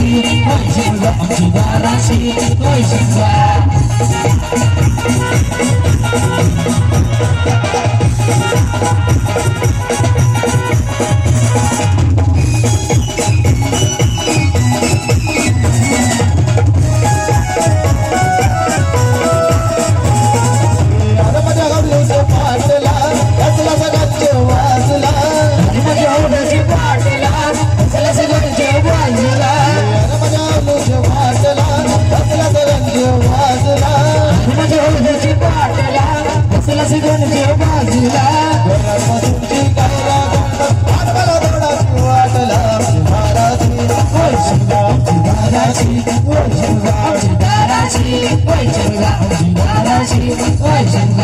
Garasi, Amci Bula, Amci Garasi, Koi Shinza. कलश गणजे बाजूला घरापासूनची कायरा गंमत आम्हाला वाटला महाराजी होय शिवगावची दाराची होय शिवगावची दाराची होय शिवगावची दाराची होय शिवगाव